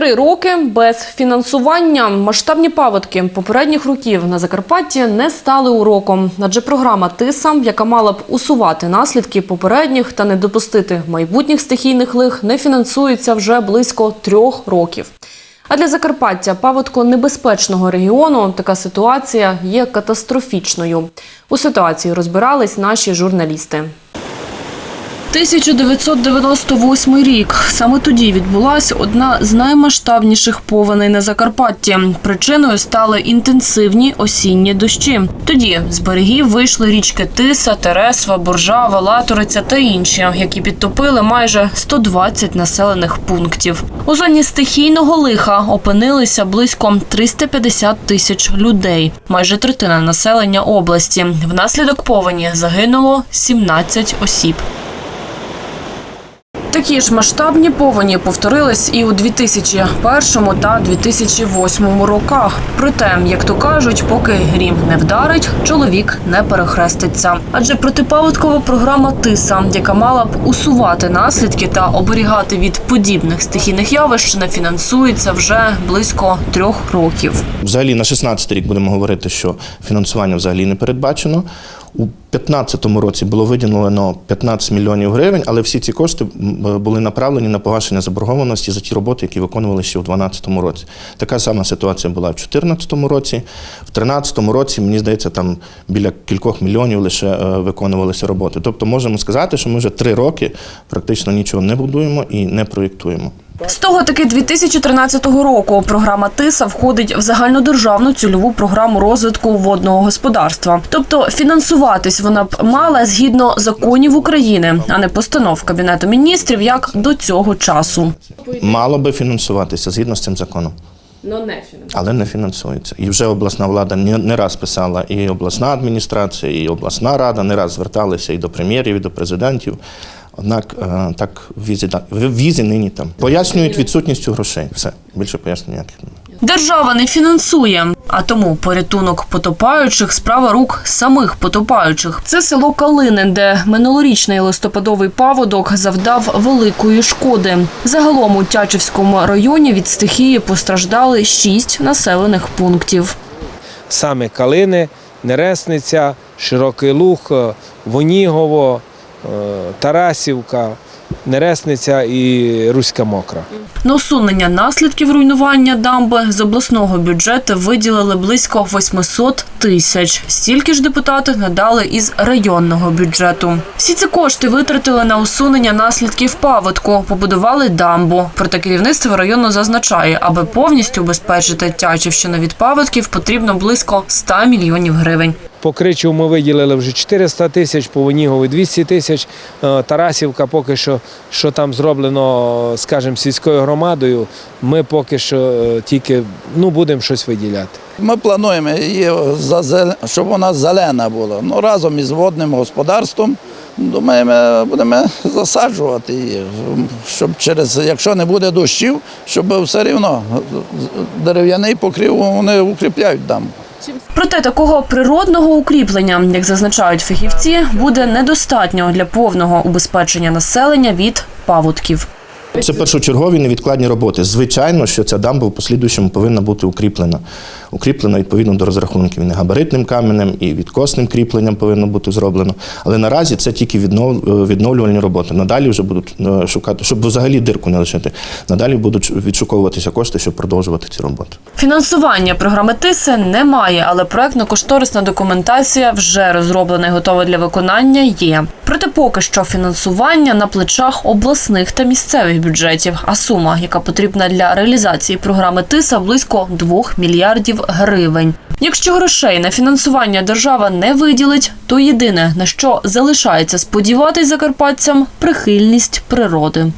Три роки без фінансування масштабні паводки попередніх років на Закарпатті не стали уроком, адже програма ТИСА, яка мала б усувати наслідки попередніх та не допустити майбутніх стихійних лих, не фінансується вже близько трьох років. А для Закарпаття паводко небезпечного регіону така ситуація є катастрофічною. У ситуації розбирались наші журналісти. 1998 рік. Саме тоді відбулася одна з наймасштабніших повеней на Закарпатті. Причиною стали інтенсивні осінні дощі. Тоді з берегів вийшли річки Тиса, Тересва, Боржава, Латориця та інші, які підтопили майже 120 населених пунктів. У зоні стихійного лиха опинилися близько 350 тисяч людей, майже третина населення області. Внаслідок повені загинуло 17 осіб. Такі ж масштабні повені повторились і у 2001 та 2008 роках. Проте, як то кажуть, поки грім не вдарить, чоловік не перехреститься. Адже протипаводкова програма ТИСА, яка мала б усувати наслідки та оберігати від подібних стихійних явищ, не фінансується вже близько трьох років. Взагалі на 16 рік будемо говорити, що фінансування взагалі не передбачено. У 2015 році було виділено 15 мільйонів гривень, але всі ці кошти були направлені на погашення заборгованості за ті роботи, які виконували ще у 2012 році. Така сама ситуація була в 2014 році. В 2013 році, мені здається, там біля кількох мільйонів лише е, виконувалися роботи. Тобто можемо сказати, що ми вже три роки практично нічого не будуємо і не проєктуємо. З того таки 2013 року програма ТИСА входить в загальнодержавну цільову програму розвитку водного господарства. Тобто фінансуватись вона б мала згідно законів України, а не постанов Кабінету міністрів, як до цього часу. Мало би фінансуватися згідно з цим законом. Ну не але не фінансується. І вже обласна влада не, не раз писала, і обласна адміністрація, і обласна рада не раз зверталися і до прем'єрів, і до президентів. Однак е, так в візі, да- в візі нині там. Пояснюють відсутністю грошей. Все, більше пояснень ніяких немає. Держава не фінансує, а тому порятунок потопаючих справа рук самих потопаючих. Це село Калини, де минулорічний листопадовий паводок завдав великої шкоди. Загалом у Тячівському районі від стихії постраждали шість населених пунктів. саме Калини, Нересниця, Широкий Луг, е, Вонігово, Тарасівка, Нересниця і Руська Мокра. На усунення наслідків руйнування дамби з обласного бюджету виділили близько 800 тисяч. Стільки ж депутати надали із районного бюджету. Всі ці кошти витратили на усунення наслідків паводку, побудували дамбу. Проте керівництво району зазначає, аби повністю убезпечити Тячівщину від паводків, потрібно близько 100 мільйонів гривень. По Кричу ми виділили вже 400 тисяч, по Вонігові 200 тисяч. Е, Тарасівка поки що, що там зроблено, скажімо, сільською громадою, ми поки що е, тільки ну, будемо щось виділяти. Ми плануємо її, щоб вона зелена була. Ну, разом із водним господарством. Думаємо, будемо засаджувати її, щоб через, якщо не буде дощів, щоб все рівно дерев'яний покрив вони укріпляють дамбу. Проте такого природного укріплення, як зазначають фахівці, буде недостатньо для повного убезпечення населення від паводків. Це першочергові невідкладні роботи. Звичайно, що ця дамба в послідуючому повинна бути укріплена. Укріплена відповідно до розрахунків. І негабаритним каменем, і відкосним кріпленням повинно бути зроблено. Але наразі це тільки віднов- відновлювальні роботи. Надалі вже будуть е, шукати, щоб взагалі дирку не лишити. Надалі будуть відшуковуватися кошти, щоб продовжувати ці роботи. Фінансування програми ТИСи немає, але проектно-кошторисна документація вже розроблена і готова для виконання є. Проте поки що фінансування на плечах обласних та місцевих бюджетів. А сума, яка потрібна для реалізації програми ТИСа, близько 2 мільярдів гривень. Якщо грошей на фінансування держава не виділить, то єдине на що залишається сподіватись закарпатцям прихильність природи.